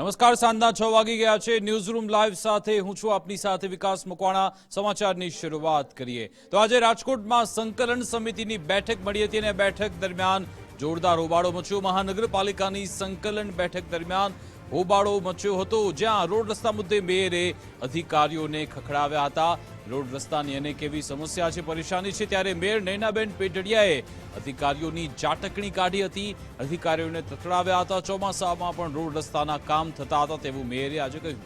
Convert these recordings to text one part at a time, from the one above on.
નમસ્કાર, સાંજના છ વાગી ગયા છે. ન્યૂઝરૂમ લાઈવ સાથે હું છું આપની સાથે વિકાસ મકવાણા. સમાચારની શરૂઆત કરીએ. તો આજે રાજકોટમાં સંકલન સમિતિની બેઠક મળી હતી અને બેઠક દરમિયાન જોરદાર હોબાળો મચ્યો. મહાનગરપાલિકાની સંકલન બેઠક દરમિયાન હોબાળો મચ્યો હતો, જ્યાં રોડ રસ્તા મુદ્દે મેયરે અધિકારીઓને ખખડાવ્યા હતા. રોડ રસ્તાની અનેક એવી સમસ્યા છે, પરેશાની છે. ત્યારે મેયર નૈનાબેન પેટડિયાએ અધિકારીઓની જાટકણી કાઢી હતી. અધિકારીઓને તથડાવ્યા હતા. ચોમાસામાં પણ રોડ રસ્તાના કામ થતા હતા તેવું મેયરે આજે કહ્યું.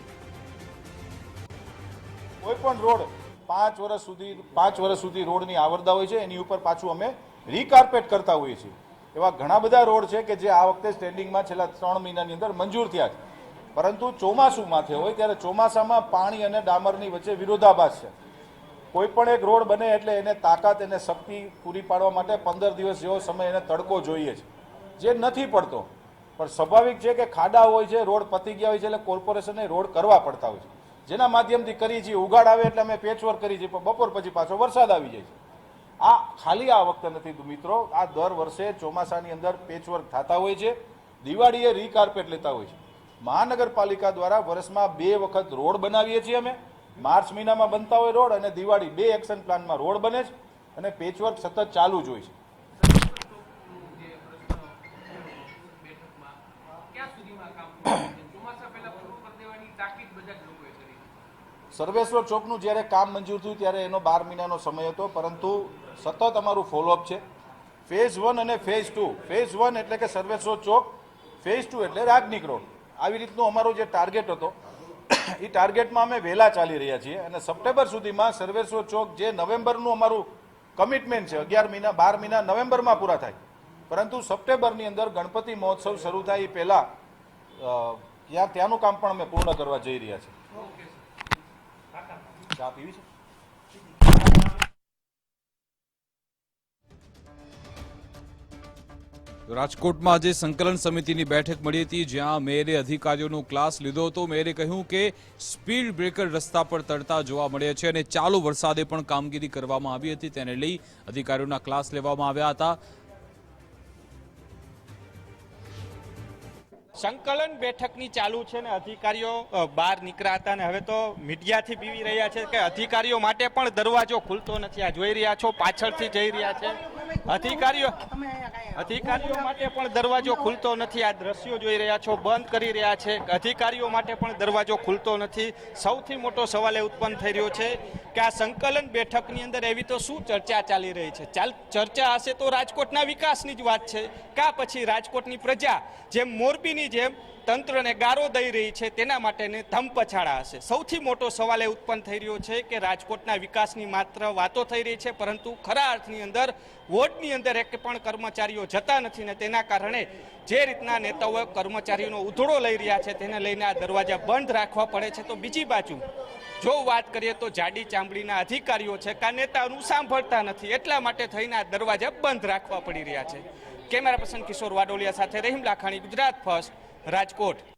કોઈ પણ રોડ પાંચ વર્ષ સુધી, પાંચ વર્ષ સુધી રોડની આવરદા હોય છે, એની ઉપર પાછું અમે રીકાર્પેટ કરતા હોઈએ છીએ. એવા ઘણા બધા રોડ છે કે જે આ વખતે સ્ટેન્ડિંગમાં છેલ્લા ત્રણ મહિનાની અંદર મંજૂર થયા છે. પરંતુ ચોમાસું માથે હોય ત્યારે ચોમાસામાં પાણી અને ડામરની વચ્ચે વિરોધાભાસ છે. કોઈ પણ એક રોડ બને એટલે એને તાકાત એને શક્તિ પૂરી પાડવા માટે પંદર દિવસ જેવો સમય એને તડકો જોઈએ છે. જે નથી પડતો. પણ સ્વાભાવિક છે કે ખાડા હોય છે, રોડ પતી ગયા હોય છે એટલે કોર્પોરેશનને રોડ કરવા પડતા હોય છે. જેના માધ્યમથી કરી છીએ. ઉગાડ આવે એટલે અમે પેચવર્ક કરી છીએ. પણ બપોર પછી પાછો વરસાદ આવી જાય છે. આ ખાલી આ વખતે નથી મિત્રો, આ દર વર્ષે ચોમાસાની અંદર પેચવર્ક થતા હોય છે, દિવાળીએ રીકાર્પેટ લેતા હોય છે. મહાનગરપાલિકા દ્વારા વર્ષમાં બે વખત રોડ બનાવીએ છીએ અમે. માર્ચ મહિનામાં બનતા હોય રોડ અને દિવાળી બે એક્શન પ્લાનમાં રોડ બને છે અને પેચવર્ક સતત ચાલુ જ હોય છે ક્યાં સુધીમાં કામ પૂરું થશે? ચોમાસા પહેલા પૂરું કરી દેવાની તાકીદ બધા જ લોકોએ કરી છે. સર્વેશ્વર ચોકનું જ્યારે કામ મંજૂર થયું ત્યારે એનો બાર મહિનાનો સમય હતો, પરંતુ સતત અમારું ફોલોઅપ છે. ફેઝ વન અને ફેઝ ટુ ફેઝ વન એટલે કે સર્વેશ્વર ચોક ફેઝ ટુ એટલે રાજનીક રોડ આવી રીતનું અમારો જે ટાર્ગેટ હતો, એ ટાર્ગેટમાં અમે વહેલા ચાલી રહ્યા છીએ અને સપ્ટેમ્બર સુધીમાં સર્વેશ્વર ચોક જે નવેમ્બરનું અમારું કમિટમેન્ટ છે, અગિયાર મહિના, બાર મહિના નવેમ્બરમાં પૂરા થાય. પરંતુ સપ્ટેમ્બરની અંદર ગણપતિ મહોત્સવ શરૂ થાય એ પહેલાં ત્યાં, ત્યાંનું કામ પણ અમે પૂર્ણ કરવા જઈ રહ્યા છીએ. ચા પીવી છે? રાજકોટમાં આજે સંકલન સમિતિની બેઠક મળી હતી, જ્યાં મેયરે અધિકારીઓનો ક્લાસ લીધો હતો. મેયરે કહ્યું કે સ્પીડ બ્રેકર રસ્તા પર તરતા જોવા મળ્યા છે અને ચાલુ વરસાદે પણ કામગીરી કરવામાં આવી હતી. તેને લઈ અધિકારીઓના ક્લાસ લેવામાં આવ્યા હતા. સંકલન બેઠકની ચાલુ છે ને અધિકારીઓ બહાર નીકળ્યા હતા ને હવે તો મીડિયાથી પીવી રહ્યા છે કે અધિકારીઓ માટે પણ દરવાજો ખુલતો નથી. આ જોઈ રહ્યા છો, પાછળથી જઈ રહ્યા છે. અધિકારીઓ અધિકારીઓ માટે પણ દરવાજો ખુલતો નથી. આ દ્રશ્યો જોઈ રહ્યા છો બંધ કરી રહ્યા છે. અધિકારીઓ માટે પણ દરવાજો ખુલતો નથી. સૌથી મોટો સવાલ એ ઉત્પન્ન થઈ રહ્યો છે કે આ સંકલન બેઠકની અંદર એવી તો શું ચર્ચા ચાલી રહી છે? ચાલ ચર્ચા હશે તો રાજકોટના વિકાસની જ વાત છે. કા પછી રાજકોટની પ્રજા જેમ મોરબીની જેમ તંત્રને ગારો દઈ રહી છે તેના માટેને ધમપછાડા હશે. સૌથી મોટો સવાલ એ ઉત્પન્ન થઈ રહ્યો છે કે રાજકોટના વિકાસની માત્ર વાતો થઈ રહી છે પરંતુ ખરા અર્થની અંદર વોર્ડની અંદર એક પણ કર્મચારીઓ જતા નથી ને તેના કારણે જે રીતના નેતાઓ કર્મચારીઓનો ઉધડો લઈ રહ્યા છે તેને લઈને આ દરવાજા બંધ રાખવા પડે છે. તો બીજી બાજુ, જો વાત કરીએ તો જાડી ચામડીના અધિકારીઓ છે કા નેતાનું સાંભળતા નથી, એટલા માટે થઈને આ દરવાજા બંધ રાખવા પડી રહ્યા છે. કેમેરા પર્સન કિશોર વાડોલિયા સાથે રહીમ લાખાણી, ગુજરાત ફર્સ્ટ, રાજકોટ.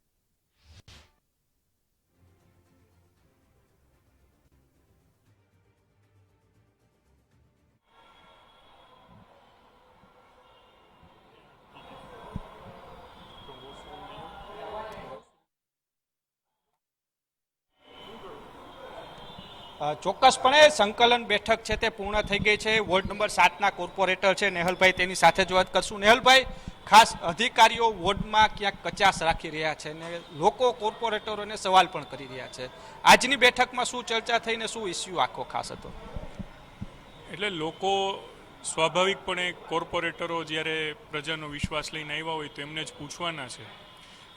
ચોક્કસપણે સંકલન બેઠક છે તે પૂર્ણ થઈ ગઈ છે. વોર્ડ નંબર સાતના કોર્પોરેટર છે નેહલભાઈ, તેની સાથે જ વાત કરશું. નેહલભાઈ, ખાસ અધિકારીઓ વોર્ડમાં ક્યાંક કચાશ રાખી રહ્યા છે ને લોકો કોર્પોરેટરોને સવાલ પણ કરી રહ્યા છે. આજની બેઠકમાં શું ચર્ચા થઈને શું ઇસ્યુ આખો ખાસ હતો? એટલે લોકો સ્વાભાવિકપણે કોર્પોરેટરો જ્યારે પ્રજાનો વિશ્વાસ લઈને આવ્યા હોય તો એમને જ પૂછવાના છે.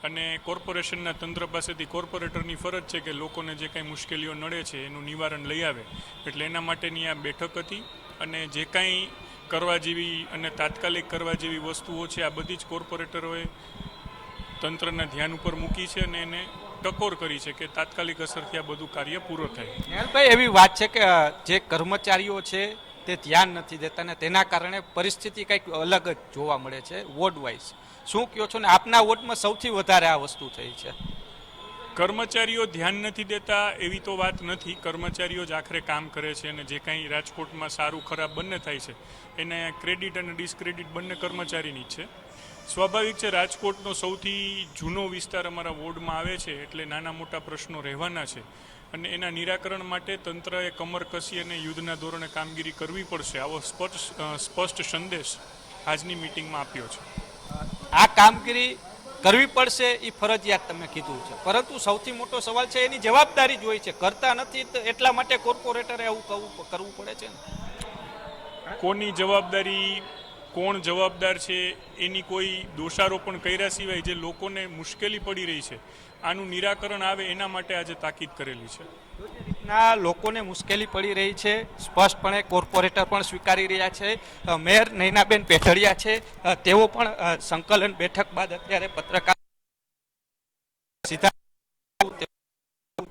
અને કોર્પોરેશનના તંત્ર પાસેથી કોર્પોરેટરની ફરજ છે કે લોકોને જે કાંઈ મુશ્કેલીઓ નડે છે એનું નિવારણ લઈ આવે. એટલે એના માટેની આ બેઠક હતી અને જે કાંઈ કરવા જેવી અને તાત્કાલિક કરવા જેવી વસ્તુઓ છે, આ બધી જ કોર્પોરેટરોએ તંત્રના ધ્યાન ઉપર મૂકી છે અને એને ટકોર કરી છે કે તાત્કાલિક અસરથી આ બધું કાર્ય પૂરો થાય. એવી વાત છે કે જે કર્મચારીઓ છે તે ધ્યાન નથી દેતા ને તેના કારણે પરિસ્થિતિ કંઈક અલગ જ જોવા મળે છે વોર્ડ વાઇઝ શું કહો છો ને, આપના વોર્ડમાં સૌથી વધારે આ વસ્તુ થઈ છે? કર્મચારીઓ ધ્યાન નથી દેતા એવી તો વાત નથી. કર્મચારીઓ જ આખરે કામ કરે છે અને જે કાંઈ રાજકોટમાં સારું ખરાબ બંને થાય છે, એને ક્રેડિટ અને ડિસ્ક્રેડિટ બંને કર્મચારીની છે. સ્વાભાવિક છે, રાજકોટનો સૌથી જૂનો વિસ્તાર અમારા વોર્ડમાં આવે છે એટલે નાના મોટા પ્રશ્નો રહેવાના છે. અને એના નિરાકરણ માટે તંત્રએ કમર કસી અને યુદ્ધના ધોરણે કામગીરી કરવી પડશે. આવો સ્પષ્ટ સ્પષ્ટ સંદેશ આજની મિટિંગમાં આપ્યો છે. આ કામગીરી કરવી પડશે એ ફરજિયાત તમે કીધું છે. પરંતુ સૌથી મોટો સવાલ છે એની જવાબદારી જ હોય છે. કરતા નથી તો એટલા માટે કોર્પોરેટરે આવું કરવું કરવું પડે છે ને? કોની જવાબદારી કોણ જવાબદાર છે, એની કોઈ દોષારોપણ કર્યા સિવાય જે લોકોને મુશ્કેલી પડી રહી છે, આનું નિરાકરણ આવે એના માટે આજે તાકીદ કરેલી છે. ના લોકોને મુશ્કેલી પડી રહી છે, સ્પષ્ટપણે કોર્પોરેટર પણ સ્વીકારી રહ્યા છે મેયર નૈનાબેન પેઠડિયા છે તેઓ પણ સંકલન બેઠક બાદ અત્યારે પત્રકાર સીધા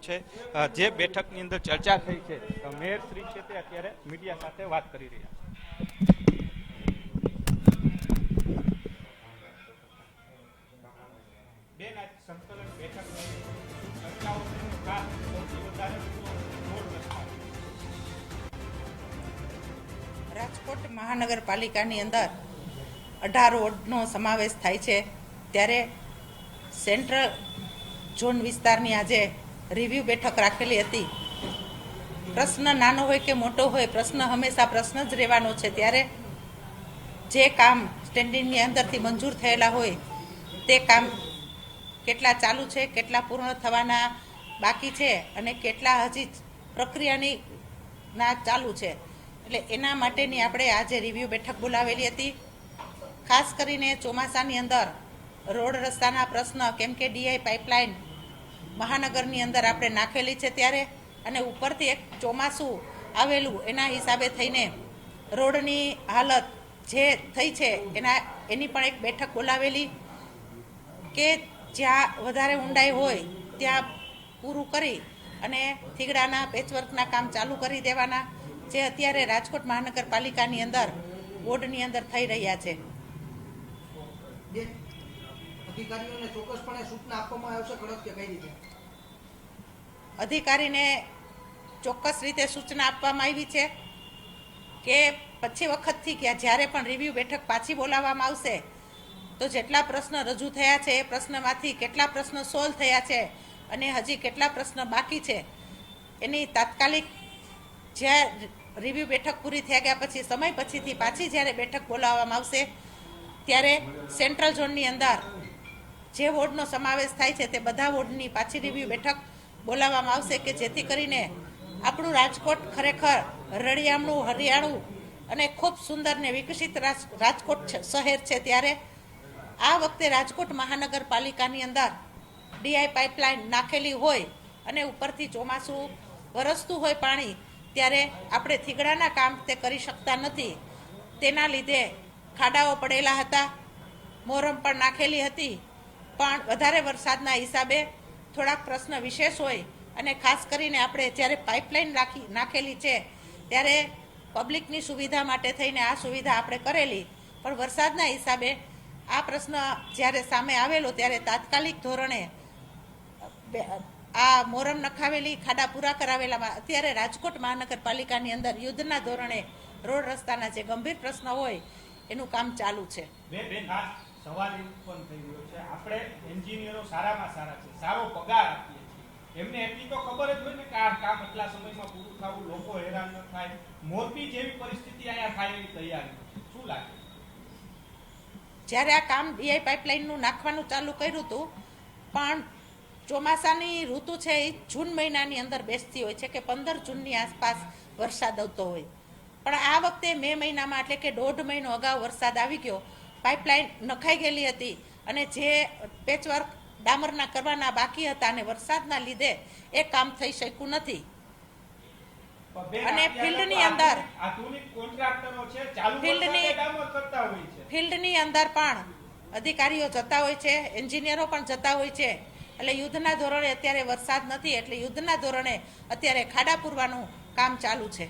છે જે બેઠકની અંદર ચર્ચા થઈ છે. મેયર શ્રી છે તે અત્યારે મીડિયા સાથે વાત કરી રહ્યા છે. સંકલન બેઠક ચર્ચાઓ ખાસ સૌથી વધારે રાજકોટ મહાનગરપાલિકાની અંદર અઢાર વોર્ડનો સમાવેશ થાય છે. ત્યારે સેન્ટ્રલ ઝોન વિસ્તારની આજે રિવ્યૂ બેઠક રાખેલી હતી. પ્રશ્ન નાનો હોય કે મોટો હોય, પ્રશ્ન હંમેશા પ્રશ્ન જ રહેવાનો છે. ત્યારે જે કામ સ્ટેન્ડિંગની અંદરથી મંજૂર થયેલા હોય, તે કામ કેટલા ચાલુ છે, કેટલા પૂર્ણ થવાના બાકી છે અને કેટલા હજી પ્રક્રિયાની ના ચાલુ છે. એટલે એના માટેની આપણે આજે રિવ્યૂ બેઠક બોલાવેલી હતી. ખાસ કરીને ચોમાસાની અંદર રોડ રસ્તાના પ્રશ્ન, કેમ કે ડીઆઈ પાઇપલાઇન મહાનગરની અંદર આપણે નાખેલી છે ત્યારે અને ઉપરથી એક ચોમાસું આવેલું, એના હિસાબે થઈને રોડની હાલત જે થઈ છે એના, એની પણ એક બેઠક બોલાવેલી કે જ્યાં વધારે ઊંડાઈ હોય ત્યાં પૂરું કરી અને થીગડાના પેચવર્કના કામ ચાલુ કરી દેવાના જે અત્યારે રાજકોટ મહાનગરપાલિકાની અંદર બોર્ડની અંદર થઈ રહ્યા છે. અધિકારીને ચોક્કસ રીતે સૂચના આપવામાં આવી છે કે પછી વખતથી કે જ્યારે પણ રિવ્યૂ બેઠક પાછી બોલાવવામાં આવશે તો જેટલા પ્રશ્ન રજૂ થયા છે, એ પ્રશ્નમાંથી કેટલા પ્રશ્નો સોલ્વ થયા છે અને હજી કેટલા પ્રશ્ન બાકી છે, એની તાત્કાલિક જ્યાં રિવ્યૂ બેઠક પૂરી થયા ગયા પછી, સમય પછીથી પાછી જ્યારે બેઠક બોલાવવામાં આવશે, ત્યારે સેન્ટ્રલ ઝોનની અંદર જે વોર્ડનો સમાવેશ થાય છે, તે બધા વોર્ડની પાછી રિવ્યૂ બેઠક બોલાવવામાં આવશે કે જેથી કરીને આપણું રાજકોટ ખરેખર રળિયામણું, હરિયાળું અને ખૂબ સુંદર ને વિકસિત રાજ- રાજકોટ શહેર છે ત્યારે આ વખતે રાજકોટ મહાનગરપાલિકાની અંદર ડીઆઈ પાઇપલાઇન નાખેલી હોય અને ઉપરથી ચોમાસું વરસતું હોય પાણી, ત્યારે આપણે થીગડાના કામ તે કરી શકતા નથી. તેના લીધે ખાડાઓ પડેલા હતા, મોરમ પણ નાખેલી હતી. પણ વધારે વરસાદના હિસાબે થોડાક પ્રશ્ન વિશેષ હોય અને ખાસ કરીને આપણે જ્યારે પાઇપલાઇન રાખી, નાખેલી છે, ત્યારે પબ્લિકની સુવિધા માટે થઈને આ સુવિધા આપણે કરેલી. પણ વરસાદના હિસાબે આ પ્રશ્ન જ્યારે સામે આવેલો, ત્યારે તાત્કાલિક ધોરણે આ મોરમ નખાવેલી, ખાડા પૂરા કરાવેલામાં અત્યારે રાજકોટ મહાનગરપાલિકાની અંદર યુદ્ધના ધોરણે રોડ રસ્તાના જે ગંભીર પ્રશ્ન હોય, એનું કામ ચાલુ છે. સવાલ ઉત્પન્ન થઈ રહ્યો છે. આપણે એન્જિનિયરો સારામાં સારા છે, સારો પગાર આપીએ છીએ. એમને એટલી તો ખબર જ હોય ને કે આ કામ એટલા સમયમાં પૂરું થવું, લોકો હેરાન ન થાય. મોરબી જેવી પરિસ્થિતિ અહીંયા થાય એવી તૈયારી. શું લાગે? જ્યારે આ કામ ડીઆઈ પાઇપલાઇનનું નાખવાનું ચાલુ કર્યું હતું, પણ ચોમાસાની ઋતુ છે એ જૂન મહિનાની અંદર બેસતી હોય છે કે પંદર જૂનની આસપાસ વરસાદ આવતો હોય. પણ આ વખતે મે મહિનામાં, એટલે કે દોઢ મહિનો અગાઉ વરસાદ આવી ગયો પાઇપલાઇન નખાઈ ગયેલી હતી અને જે પેચવર્ક ડામરના કરવાના બાકી હતા અને વરસાદના લીધે એ કામ થઈ શક્યું નથી. અને ફિલ્ડની અંદર ફિલ્ડની- ફિલ્ડની અંદર પણ અધિકારીઓ જતા હોય છે એન્જિનિયરો પણ જતા હોય છે. એટલે યુદ્ધના ધોરણે અત્યારે વરસાદ નથી એટલે યુદ્ધના ધોરણે અત્યારે ખાડા પૂરવાનું કામ ચાલુ છે.